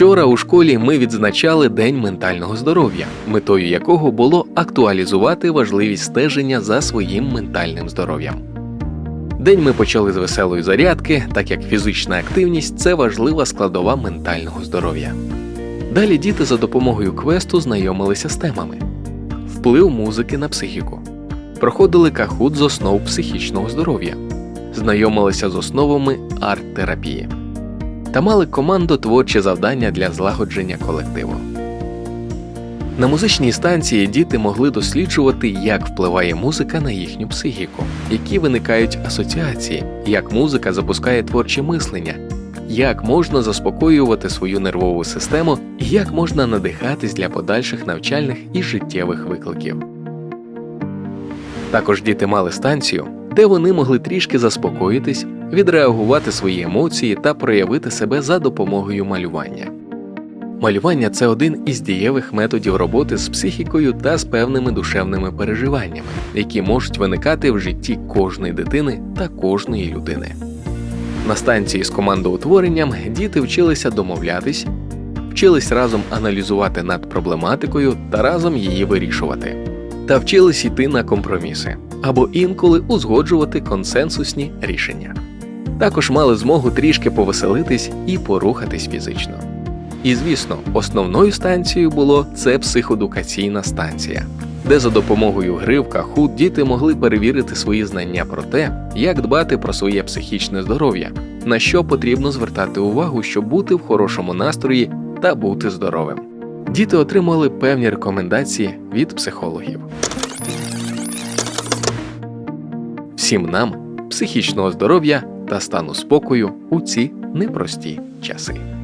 Вчора у школі ми відзначали День ментального здоров'я, метою якого було актуалізувати важливість стеження за своїм ментальним здоров'ям. День ми почали з веселої зарядки, так як фізична активність це важлива складова ментального здоров'я. Далі діти за допомогою квесту знайомилися з темами: вплив музики на психіку, проходили кахут з основ психічного здоров'я, знайомилися з основами арт-терапії та мали команду творчі завдання для злагодження колективу. На музичній станції діти могли досліджувати, як впливає музика на їхню психіку, які виникають асоціації, як музика запускає творче мислення, як можна заспокоювати свою нервову систему і як можна надихатись для подальших навчальних і життєвих викликів. Також діти мали станцію, де вони могли трішки заспокоїтись, відреагувати свої емоції та проявити себе за допомогою малювання. Малювання це один із дієвих методів роботи з психікою та з певними душевними переживаннями, які можуть виникати в житті кожної дитини та кожної людини. На станції з командоутворенням діти вчилися домовлятись, вчились разом аналізувати над проблематикою та разом її вирішувати, та вчились йти на компроміси або інколи узгоджувати консенсусні рішення. Також мали змогу трішки повеселитись і порухатись фізично. І звісно, основною станцією було це психодукаційна станція, де за допомогою гри в кахут діти могли перевірити свої знання про те, як дбати про своє психічне здоров'я, на що потрібно звертати увагу, щоб бути в хорошому настрої та бути здоровим. Діти отримали певні рекомендації від психологів. Всім нам психічного здоров'я та стану спокою у ці непрості часи.